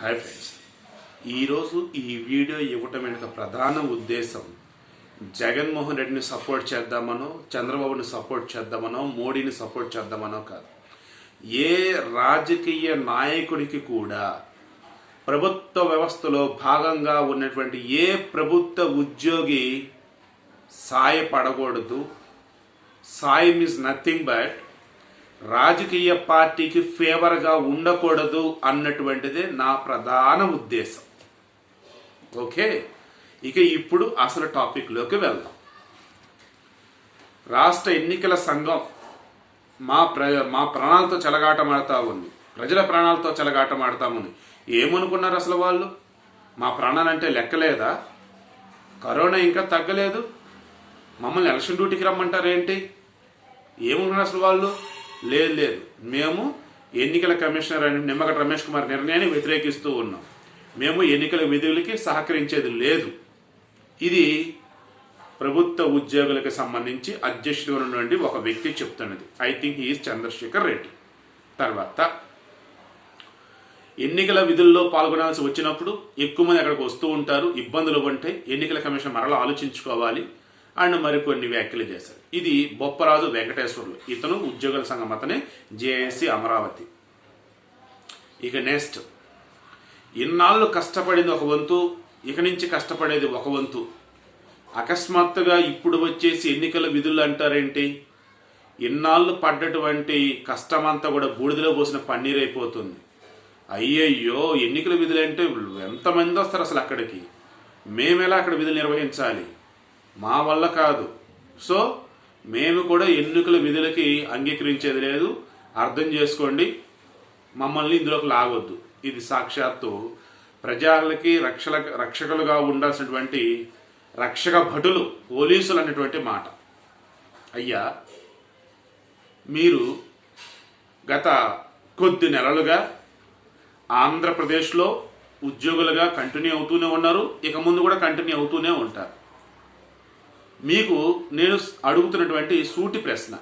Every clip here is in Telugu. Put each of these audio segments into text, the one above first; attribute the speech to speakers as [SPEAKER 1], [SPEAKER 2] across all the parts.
[SPEAKER 1] హాయ్ ఫ్రెండ్స్ ఈరోజు ఈ వీడియో ఇవ్వటం వెనుక ప్రధాన ఉద్దేశం జగన్మోహన్ రెడ్డిని సపోర్ట్ చేద్దామనో చంద్రబాబుని సపోర్ట్ చేద్దామనో మోడీని సపోర్ట్ చేద్దామనో కాదు. ఏ రాజకీయ నాయకుడికి కూడా ప్రభుత్వ వ్యవస్థలో భాగంగా ఉన్నటువంటి ఏ ప్రభుత్వ ఉద్యోగి సాయపడకూడదు. సాయం ఇస్ నథింగ్ బట్ రాజకీయ పార్టీకి ఫేవర్గా ఉండకూడదు అన్నటువంటిదే నా ప్రధాన ఉద్దేశం. ఓకే? ఇక ఇప్పుడు అసలు టాపిక్లోకి వెళ్దాం. రాష్ట్ర ఎన్నికల సంఘం మా ప్ర మా ప్రాణాలతో చెలగాటమాడుతూ ఉంది. ప్రజల ప్రాణాలతో చెలగాటమాడుతూ ఉంది. ఏమనుకున్నారు అసలు వాళ్ళు? మా ప్రాణాలంటే లెక్కలేదా? కరోనా ఇంకా తగ్గలేదు. మమ్మల్ని ఎలక్షన్ డ్యూటీకి రమ్మంటారేంటి? ఏమనుకున్నారు అసలు వాళ్ళు? లేదు లేదు. మేము ఎన్నికల కమిషనర్ అని నిమ్మగడ్డ రమేష్ కుమార్ నిర్ణయాన్ని వ్యతిరేకిస్తూ ఉన్నాం. మేము ఎన్నికల విధులకి సహకరించేది లేదు. ఇది ప్రభుత్వ ఉద్యోగులకు సంబంధించి అధ్యక్షుడు ఉన్నటువంటి ఒక వ్యక్తి చెప్తున్నది. I think is Chandrasekhar Reddy తర్వాత ఎన్నికల విధుల్లో పాల్గొనాల్సి వచ్చినప్పుడు ఎక్కువ మంది అక్కడికి వస్తూ ఉంటారు. ఇబ్బందులు ఉంటే ఎన్నికల కమిషన్ మరలా ఆలోచించుకోవాలి. అండ్ మరికొన్ని వ్యాఖ్యలు చేశారు ఇది బొప్పరాజు వెంకటేశ్వర్లు. ఇతను ఉద్యోగుల సంఘం అతనే జేఏసీ అమరావతి. ఇక నెక్స్ట్. ఇన్నాళ్ళు కష్టపడింది ఒక వంతు ఇక నుంచి కష్టపడేది ఒక వంతు. అకస్మాత్తుగా ఇప్పుడు వచ్చేసి ఎన్నికల విధులు అంటారేంటి? ఇన్నాళ్ళు పడ్డటువంటి కష్టమంతా కూడా బూడిదలో పోసిన పన్నీరు అయిపోతుంది. అయ్యయ్యో ఎన్నికల విధులు అంటే ఎంతమంది వస్తారు అసలు అక్కడికి? మేమెలా అక్కడ విధులు నిర్వహించాలి? మా వల్ల కాదు. సో మేము కూడా ఎన్నికల విధులకి అంగీకరించేది లేదు. అర్థం చేసుకోండి. మమ్మల్ని ఇందులోకి లాగొద్దు. ఇది సాక్షాత్తు ప్రజలకి రక్షల రక్షకులుగా ఉండాల్సినటువంటి రక్షక భటులు పోలీసులు అనేటువంటి మాట. అయ్యా మీరు గత కొద్ది నెలలుగా ఆంధ్రప్రదేశ్లో ఉద్యోగులుగా కంటిన్యూ అవుతూనే ఉన్నారు. ఇక ముందు కూడా కంటిన్యూ అవుతూనే ఉంటారు. మీకు నేను అడుగుతున్నటువంటి సూటి ప్రశ్న.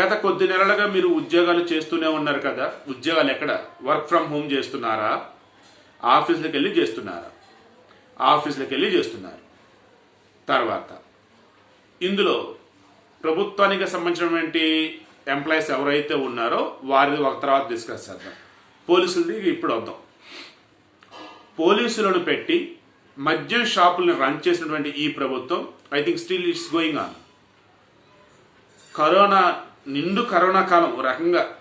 [SPEAKER 1] గత కొద్ది నెలలుగా మీరు ఉద్యోగాలు చేస్తూనే ఉన్నారు కదా. ఉద్యోగాలు ఎక్కడ? వర్క్ ఫ్రమ్ హోమ్ చేస్తున్నారా? ఆఫీసులకు వెళ్ళి చేస్తున్నారా? ఆఫీసులకు వెళ్ళి చేస్తున్నారు. తర్వాత ఇందులో ప్రభుత్వానికి సంబంధించినటువంటి ఎంప్లాయీస్ ఎవరైతే ఉన్నారో వారిది ఒక తర్వాత డిస్కస్ చేద్దాం. పోలీసులది ఇప్పుడు వద్దాం. పోలీసులను పెట్టి మద్యం షాపులను రన్ చేసినటువంటి ఈ ప్రభుత్వం I think still it's going on corona నిండు కరోనా కాలం ఒక రకంగా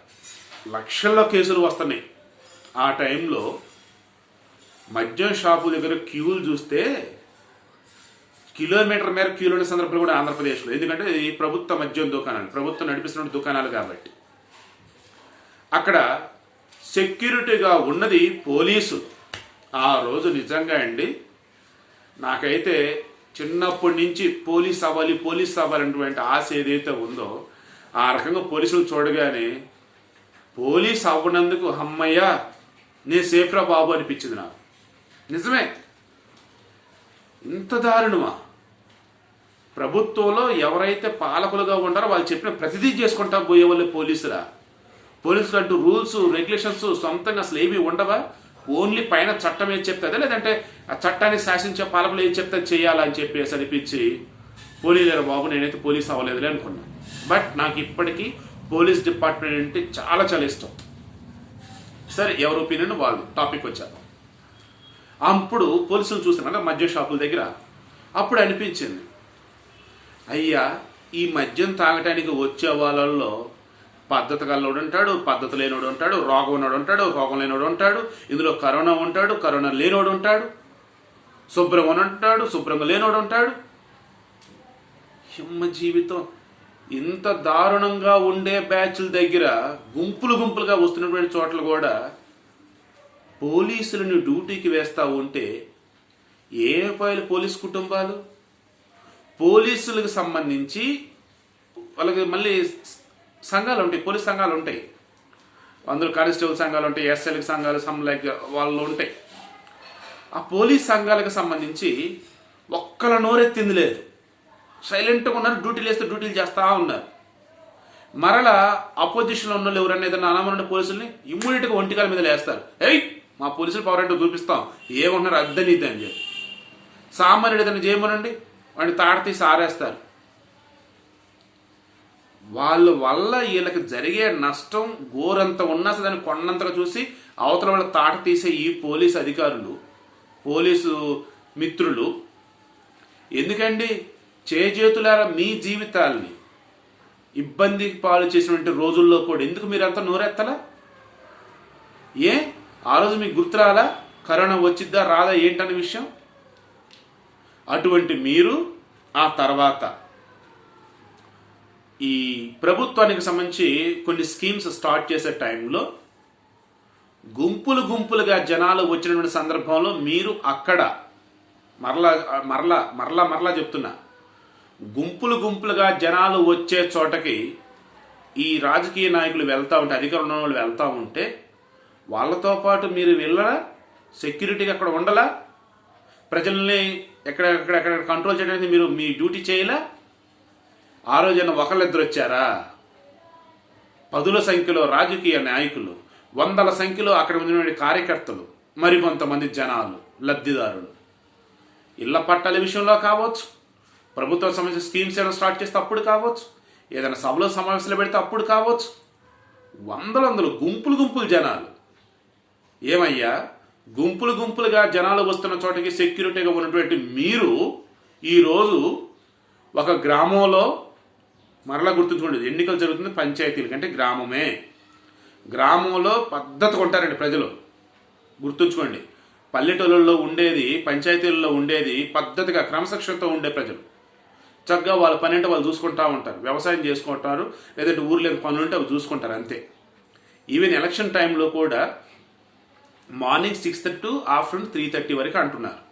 [SPEAKER 1] లక్షల్లో కేసులు వస్తున్నాయి. ఆ టైంలో మద్యం షాపు దగ్గర క్యూలు చూస్తే కిలోమీటర్ మేర క్యూలు ఉన్న సందర్భాలు కూడా ఆంధ్రప్రదేశ్లో. ఎందుకంటే ఈ ప్రభుత్వ మద్యం దుకాణాలు ప్రభుత్వం నడిపిస్తున్న దుకాణాలు కాబట్టి. అక్కడ సెక్యూరిటీగా ఉన్నది పోలీసు. ఆ రోజు నిజంగా అండి నాకైతే చిన్నప్పటి నుంచి పోలీస్ అవ్వాలి పోలీస్ అవ్వాలనేటువంటి ఆశ ఏదైతే ఉందో ఆ రకంగా పోలీసులు చూడగానే పోలీస్ అవ్వనందుకు అమ్మయ్య నేను సేఫ్రా బాబు అనిపించింది నాకు. నిజమే. ఇంత దారుణమా? ప్రభుత్వంలో ఎవరైతే పాలకులుగా ఉంటారో వాళ్ళు చెప్పిన ప్రతిదీ చేసుకుంటా పోయే వాళ్ళు పోలీసులా. పోలీసులు అంటూ రూల్స్ రెగ్యులేషన్స్ సొంతంగా అసలు ఏమీ ఉండవా? ఓన్లీ పైన చట్టం ఏది చెప్తుందా? లేదంటే ఆ చట్టాన్ని శాసించే పాలకులు ఏం చెప్తే చేయాలని చెప్పేసి అనిపించి పోలీసులు బాబు నేనైతే పోలీస్ అవ్వలేదులే అనుకున్నాను బట్ నాకు ఇప్పటికీ పోలీస్ డిపార్ట్మెంట్ అంటే చాలా చాలా ఇష్టం. సరే ఎవరి ఒపీనియన్? వాళ్ళు టాపిక్ వచ్చారు అప్పుడు పోలీసులు చూసిన మద్య షాపుల దగ్గర అప్పుడు అనిపించింది అయ్యా ఈ మద్యం తాగటానికి వచ్చే వాళ్ళల్లో పద్ధతి గల్లోడు ఉంటాడు పద్ధతి లేనోడు ఉంటాడు రోగం ఉన్నోడు ఉంటాడు రోగం లేనోడు ఉంటాడు ఇందులో కరోనా ఉంటాడు కరోనా లేనోడు ఉంటాడు శుభ్రంగా ఉంటాడు శుభ్రంగా లేనోడు ఉంటాడు హిమ్మ జీవితం. ఇంత దారుణంగా ఉండే బ్యాచ్ల దగ్గర గుంపులు గుంపులుగా వస్తున్నటువంటి చోట్ల కూడా పోలీసులను డ్యూటీకి వేస్తూ ఉంటే ఏ పాయలు పోలీస్ కుటుంబాలు? పోలీసులకు సంబంధించి వాళ్ళకి మళ్ళీ సంఘాలు ఉంటాయి పోలీస్ సంఘాలు ఉంటాయి అందులో కానిస్టేబుల్ సంఘాలు ఉంటాయి ఎస్ఎల్కి సంఘాలు సమ్ లైక్ వాళ్ళు ఉంటాయి ఆ పోలీస్ సంఘాలకు సంబంధించి ఒక్కల నోరెత్తింది లేదు. సైలెంట్గా ఉన్నారు డ్యూటీలు వేస్తే డ్యూటీలు చేస్తూ ఉన్నారు. మరలా అపోజిషన్లో ఉన్న వాళ్ళు ఎవరైనా ఏదైనా అనామనుండే పోలీసుల్ని ఇమ్మీడియట్గా ఒంటికాల మీద లేస్తారు. ఏయ్ మా పోలీసులు పవర్ ఏంటో చూపిస్తాం. ఏమంటున్నారు? అద్దని ఇది అని చెప్పి. సామాన్యుడు ఏదైనా చేయమనండి వాడిని తాడ తీసి ఆరేస్తారు. వాళ్ళ వల్ల వీళ్ళకి జరిగే నష్టం గోరంత ఉన్నా సరే దాన్ని కొండంతగా చూసి అవతల వాళ్ళ తాట తీసే ఈ పోలీస్ అధికారులు పోలీసు మిత్రులు ఎందుకండి చేజేతులారా మీ జీవితాల్ని ఇబ్బందికి పాలు చేసినటువంటి రోజుల్లో కూడా ఎందుకు మీరంతా నోరెత్తలా? ఏ? ఆ రోజు మీకు గుర్తురాలా కరోనా వచ్చిద్దా రాదా ఏంటనే విషయం? అటువంటి మీరు ఆ తర్వాత ఈ ప్రభుత్వానికి సంబంధించి కొన్ని స్కీమ్స్ స్టార్ట్ చేసే టైంలో గుంపులు గుంపులుగా జనాలు వచ్చినటువంటి సందర్భంలో మీరు అక్కడ మరలా మరలా మరలా మరలా చెప్తున్నా. గుంపులు గుంపులుగా జనాలు వచ్చే చోటకి ఈ రాజకీయ నాయకులు వెళ్తూ ఉంటే అధికారంలో వాళ్ళు వెళ్తూ ఉంటే వాళ్ళతో పాటు మీరు వెళ్ళరా? సెక్యూరిటీగా అక్కడ ఉండలా? ప్రజల్ని ఎక్కడెక్కడ కంట్రోల్ చేయడానికి మీరు మీ డ్యూటీ చేయలా? ఆ రోజున ఒకళ్ళిద్దరు వచ్చారా పదుల సంఖ్యలో రాజకీయ నాయకులు. వందల సంఖ్యలో అక్కడ ఉన్నటువంటి కార్యకర్తలు మరికొంతమంది జనాలు లబ్ధిదారులు. ఇళ్ళ పట్టాల విషయంలో కావచ్చు ప్రభుత్వం సంబంధించిన స్కీమ్స్ ఏమైనా స్టార్ట్ చేస్తే అప్పుడు కావచ్చు ఏదైనా సభలో సమావేశాలు పెడితే అప్పుడు కావచ్చు. వందల వందలు గుంపులు గుంపులు జనాలు. ఏమయ్యా? గుంపులు గుంపులుగా జనాలు వస్తున్న చోటకి సెక్యూరిటీగా ఉన్నటువంటి మీరు ఈరోజు ఒక గ్రామంలో మరలా గుర్తుంచుకోండి ఎన్నికలు జరుగుతుంది పంచాయతీలకి అంటే గ్రామమే. గ్రామంలో పద్ధతిగా ఉంటారండి ప్రజలు. గుర్తుంచుకోండి. పల్లెటూళ్ళల్లో ఉండేది పంచాయతీలలో ఉండేది పద్ధతిగా క్రమశిక్షణతో ఉండే ప్రజలు. చక్కగా వాళ్ళ పని అంటే వాళ్ళు చూసుకుంటా ఉంటారు. వ్యవసాయం చేసుకుంటారు లేదంటే ఊర్లో పనులు ఉంటే అవి చూసుకుంటారు అంతే. ఈవెన్ ఎలక్షన్ టైంలో కూడా morning six thirty to afternoon three thirty వరకు అంటున్నారు.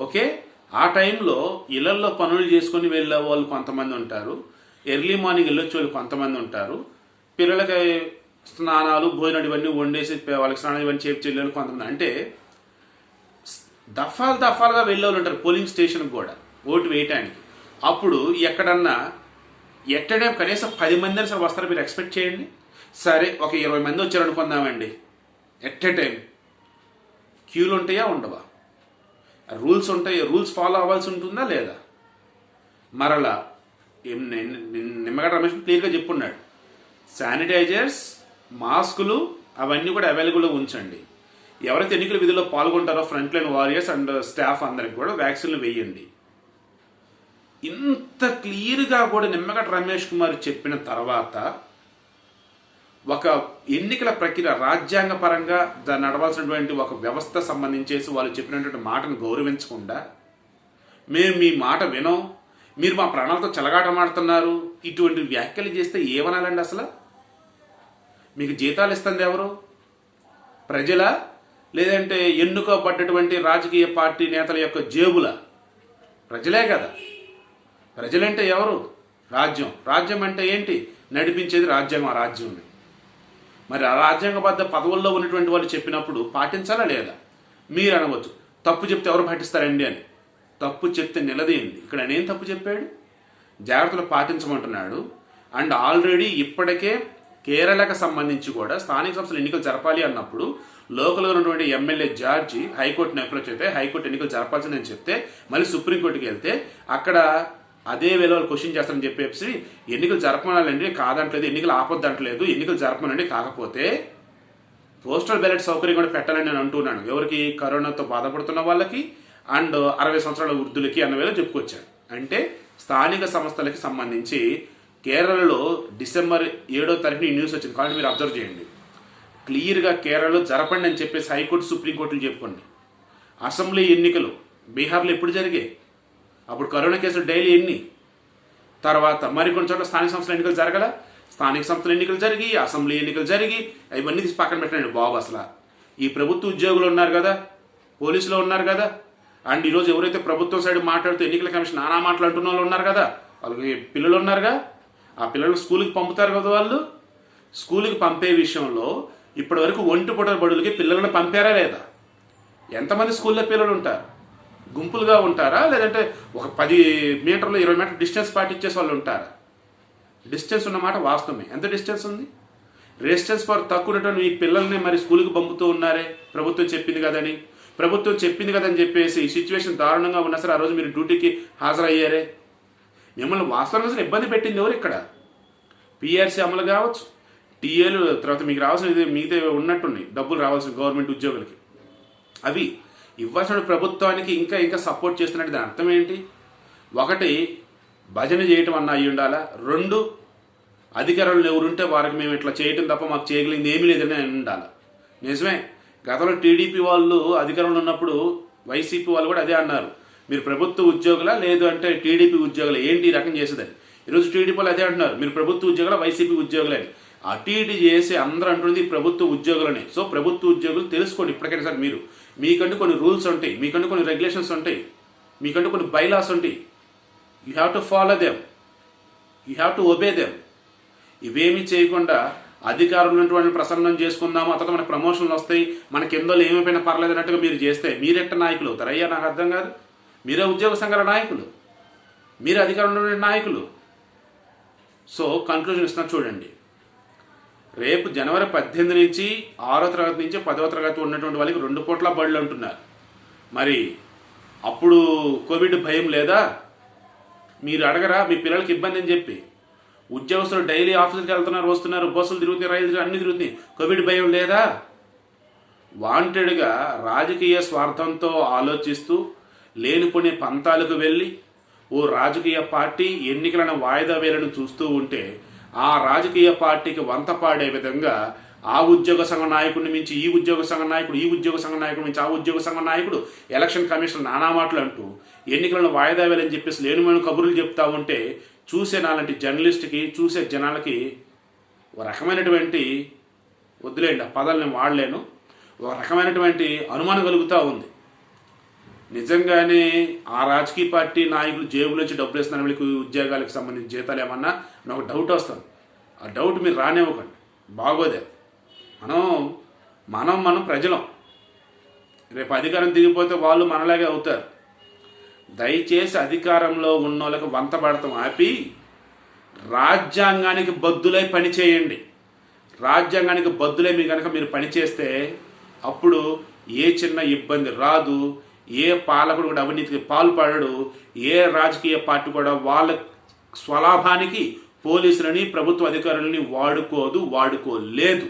[SPEAKER 1] ఓకే? ఆ టైంలో ఇళ్ళల్లో పనులు చేసుకొని వెళ్ళే వాళ్ళు కొంతమంది ఉంటారు. ఎర్లీ మార్నింగ్ వెళ్ళొచ్చే వాళ్ళు కొంతమంది ఉంటారు. పిల్లలకి స్నానాలు భోజనాలు ఇవన్నీ వండేసి వాళ్ళకి స్నానం ఇవన్నీ చేపి చెల్లెలు కొంతమంది. అంటే దఫాలు దఫాలుగా వెళ్ళేవాళ్ళు ఉంటారు పోలింగ్ స్టేషన్కి కూడా ఓటు వేయటానికి. అప్పుడు ఎక్కడన్నా ఎట్టడే కనీసం పది మంది అయినా సరే వస్తారు మీరు ఎక్స్పెక్ట్ చేయండి? సరే ఒక ఇరవై మంది వచ్చారు అనుకుందామండి ఎట్ ఎ టైం క్యూలు ఉంటాయా ఉండవా? రూల్స్ ఉంటాయి? రూల్స్ ఫాలో అవ్వాల్సి ఉంటుందా లేదా? మరలా నిమ్మగడ్డ రమేష్ క్లియర్గా చెప్పున్నాడు. శానిటైజర్స్ మాస్కులు అవన్నీ కూడా అవైలబుల్గా ఉంచండి. ఎవరైతే ఎన్నికల విధుల్లో పాల్గొంటారో front line warriors and staff అందరికి కూడా వ్యాక్సిన్లు వేయండి. ఇంత క్లియర్గా కూడా నిమ్మగడ్డ రమేష్ కుమార్ చెప్పిన తర్వాత ఒక ఎన్నికల ప్రక్రియ రాజ్యాంగపరంగా దాన్ని నడవాల్సినటువంటి ఒక వ్యవస్థ సంబంధించేసి వాళ్ళు చెప్పినటువంటి మాటను గౌరవించకుండా మేము మీ మాట వినం మీరు మా ప్రాణాలతో చెలగాటమాడుతున్నారు ఇటువంటి వ్యాఖ్యలు చేస్తే ఏమనాలండి అసలు? మీకు జీతాలు ఇస్తుంది ఎవరు? ప్రజల? లేదంటే ఎన్నుకోబడ్డటువంటి రాజకీయ పార్టీ నేతల యొక్క జేబుల? ప్రజలే కదా. ప్రజలంటే ఎవరు? రాజ్యం. రాజ్యం అంటే ఏంటి? నడిపించేది రాజ్యం ఆ రాజ్యం మరి ఆ రాజ్యాంగబద్ధ పదవుల్లో ఉన్నటువంటి వాళ్ళు చెప్పినప్పుడు పాటించాలా లేదా? మీరు అనవచ్చు. తప్పు చెప్తే ఎవరు పాటిస్తారండి అని. తప్పు చెప్తే నిలదీయండి. ఇక్కడ నేనేం తప్పు చెప్పాడు? జాగ్రత్తలు పాటించమంటున్నాడు. అండ్ ఆల్రెడీ ఇప్పటికే కేరళకు సంబంధించి కూడా స్థానిక సంస్థలు ఎన్నికలు జరపాలి అన్నప్పుడు లోకల్గా ఉన్నటువంటి ఎమ్మెల్యే జార్జి హైకోర్టుని అప్రోచ్ అయితే హైకోర్టు ఎన్నికలు జరపాల్సిందని చెప్తే మళ్ళీ సుప్రీంకోర్టుకి వెళ్తే అక్కడ అదే వేళ క్వశ్చన్ చేస్తారని చెప్పేసి ఎన్నికలు జరపమనాలండి కాదంటలేదు ఎన్నికలు ఆపొద్దంటలేదు ఎన్నికలు జరపనండి కాకపోతే పోస్టల్ బ్యాలెట్ సౌకర్యం కూడా పెట్టాలని నేను అంటున్నాను. ఎవరికి కరోనాతో బాధపడుతున్న వాళ్ళకి అండ్ అరవై సంవత్సరాల వృద్ధులకి అన్న వేళ చెప్పుకొచ్చాను అంటే స్థానిక సంస్థలకి సంబంధించి కేరళలో డిసెంబర్ ఏడో తారీఖున ఈ న్యూస్ వచ్చింది. కాబట్టి మీరు అబ్జర్వ్ చేయండి. క్లియర్గా కేరళలో జరపండి అని చెప్పేసి హైకోర్టు సుప్రీంకోర్టులు చెప్పుకోండి అసెంబ్లీ ఎన్నికలు బీహార్లో ఎప్పుడు జరిగాయి? అప్పుడు కరోనా కేసులు డైలీ ఎన్ని? తర్వాత మరికొన్ని చోట్ల స్థానిక సంస్థల ఎన్నికలు జరగల? స్థానిక సంస్థల ఎన్నికలు జరిగి అసెంబ్లీ ఎన్నికలు జరిగి ఇవన్నీ తీసి పక్కన పెట్టండి బాబు అసలు. ఈ ప్రభుత్వ ఉద్యోగులు ఉన్నారు కదా? పోలీసులు ఉన్నారు కదా? అండ్ ఈరోజు ఎవరైతే ప్రభుత్వం సైడ్ మాట్లాడుతూ ఎన్నికల కమిషన్ నానా మాట్లాడుతున్న వాళ్ళు ఉన్నారు కదా వాళ్ళకి పిల్లలు ఉన్నారుగా? ఆ పిల్లలు స్కూల్కి పంపుతారు కదా వాళ్ళు? స్కూల్కి పంపే విషయంలో ఇప్పటి వరకు ఒంటి పూట బడులకి పిల్లలను పంపారా లేదా? ఎంతమంది స్కూల్లో పిల్లలు ఉంటారు? గుంపులుగా ఉంటారా? లేదంటే ఒక పది మీటర్లు ఇరవై మీటర్ డిస్టెన్స్ పాటించేసి వాళ్ళు ఉంటారా? డిస్టెన్స్ ఉన్నమాట వాస్తవమే. ఎంత డిస్టెన్స్ ఉంది? రెసిస్టెన్స్ పవర్ తక్కువ ఉన్నటువంటి మీ పిల్లల్ని మరి స్కూల్కి పంపుతూ ఉన్నారే? ప్రభుత్వం చెప్పింది కదని. ప్రభుత్వం చెప్పింది కదని చెప్పేసి సిచ్యువేషన్ దారుణంగా ఉన్నా సరే ఆ రోజు మీరు డ్యూటీకి హాజరయ్యారే. మిమ్మల్ని వాస్తవానికి అసలు ఇబ్బంది పెట్టింది ఎవరు ఇక్కడ? పిఆర్సీ అమలు కావచ్చు. టీఏలు తర్వాత మీకు రావాల్సిన ఇది మిగతా ఉన్నట్టున్నాయి. డబ్బులు రావాల్సిన గవర్నమెంట్ ఉద్యోగులకి. అవి ఇవ్వాల్సిన ప్రభుత్వానికి ఇంకా ఇంకా సపోర్ట్ చేస్తున్నట్టు దాని అర్థం ఏంటి? ఒకటి భజన చేయటం అన్న అయి ఉండాలా? రెండు అధికారులు ఎవరుంటే వారికి మేము ఇట్లా చేయటం తప్ప మాకు చేయగలిగింది ఏమీ లేదని ఉండాలి? నిజమే? గతంలో టీడీపీ వాళ్ళు అధికారంలో ఉన్నప్పుడు వైసీపీ వాళ్ళు కూడా అదే అన్నారు. మీరు ప్రభుత్వ ఉద్యోగులా లేదు అంటే టీడీపీ ఉద్యోగులు. ఏంటి ఈ రకం చేసేదని? ఈరోజు టీడీపీ వాళ్ళు అదే అంటున్నారు. మీరు ప్రభుత్వ ఉద్యోగుల వైసీపీ ఉద్యోగులని అటు ఇటు చేసి అందరూ అంటుంది ప్రభుత్వ ఉద్యోగులని. సో ప్రభుత్వ ఉద్యోగులు తెలుసుకోండి ఇప్పటికైనా సార్ మీరు. మీకంటూ కొన్ని రూల్స్ ఉంటాయి. మీకంటూ కొన్ని రెగ్యులేషన్స్ ఉంటాయి. మీకంటూ కొన్ని బైలాస్ ఉంటాయి. You have to follow them. You have to obey them. ఇవేమీ చేయకుండా అధికారం ఉన్నటువంటి ప్రసన్నం చేసుకుందాము అతను మనకు ప్రమోషన్లు వస్తాయి. మనకి ఎందులో ఏమైపోయినా పర్లేదు అన్నట్టుగా మీరు చేస్తే మీరెట్ట నాయకులు అవుతారు? అయ్యా నాకు అర్థం కాదు. మీరే ఉద్యోగ సంఘాల నాయకులు. మీరే అధికారంలో ఉన్నటువంటి నాయకులు. సో కన్క్లూజన్ ఇస్తున్నా చూడండి. రేపు జనవరి పద్దెనిమిది నుంచి ఆరో తరగతి నుంచి పదవ తరగతి ఉన్నటువంటి వాళ్ళకి రెండు పూట్ల బళ్ళు అంటున్నారు. మరి అప్పుడు కోవిడ్ భయం లేదా? మీరు అడగరా? మీ పిల్లలకి ఇబ్బంది అని చెప్పి. ఉద్యోగస్తులు డైలీ ఆఫీసులకు వెళ్తున్నారు వస్తున్నారు బస్సులు తిరుగుతున్నాయి రైలు అన్ని తిరుగుతున్నాయి. కోవిడ్ భయం లేదా? వాంటెడ్గా రాజకీయ స్వార్థంతో ఆలోచిస్తూ లేనిపోని పంతాలకు వెళ్ళి ఓ రాజకీయ పార్టీ ఎన్నికలను వాయిదా వేలను చూస్తూ ఉంటే ఆ రాజకీయ పార్టీకి వంత పాడే విధంగా ఆ ఉద్యోగ సంఘ నాయకుడిని మించి ఈ ఉద్యోగ సంఘ నాయకుడు ఈ ఉద్యోగ సంఘ నాయకుడు మించి ఆ ఉద్యోగ సంఘ నాయకుడు ఎలక్షన్ కమిషన్ నానా మాటలు అంటూ ఎన్నికలను వాయిదా వేయాలని చెప్పేసి లేనిమైన కబుర్లు చెప్తా ఉంటే చూసే నాలాంటి జర్నలిస్ట్కి చూసే జనాలకి ఒక రకమైనటువంటి వద్దులేండి ఆ పదాలు నేను వాడలేను. ఒక రకమైనటువంటి అనుమానం కలుగుతూ ఉంది. నిజంగానే ఆ రాజకీయ పార్టీ నాయకులు జేబులోంచి డబ్బులు ఇస్తున్న వీళ్ళకి ఉద్యోగాలకు సంబంధించి జీతాలు ఏమన్నా అని ఒక డౌట్ వస్తుంది. ఆ డౌట్ మీరు రానివ్వకండి. బాగోదే. మనం మనం మనం ప్రజలం. రేపు అధికారం దిగిపోతే వాళ్ళు మనలాగే అవుతారు. దయచేసి అధికారంలో ఉన్న వాళ్ళకి వంత పడతాం. ఆపి రాజ్యాంగానికి బద్దులై పని చేయండి. రాజ్యాంగానికి బద్దులై మీ కనుక మీరు పనిచేస్తే అప్పుడు ఏ చిన్న ఇబ్బంది రాదు. ఏ పాలకుడు కూడా అవినీతికి పాల్పడడు. ఏ రాజకీయ పార్టీ కూడా వాళ్ళ స్వలాభానికి పోలీసులని ప్రభుత్వ అధికారులని వాడుకోదు వాడుకోలేదు.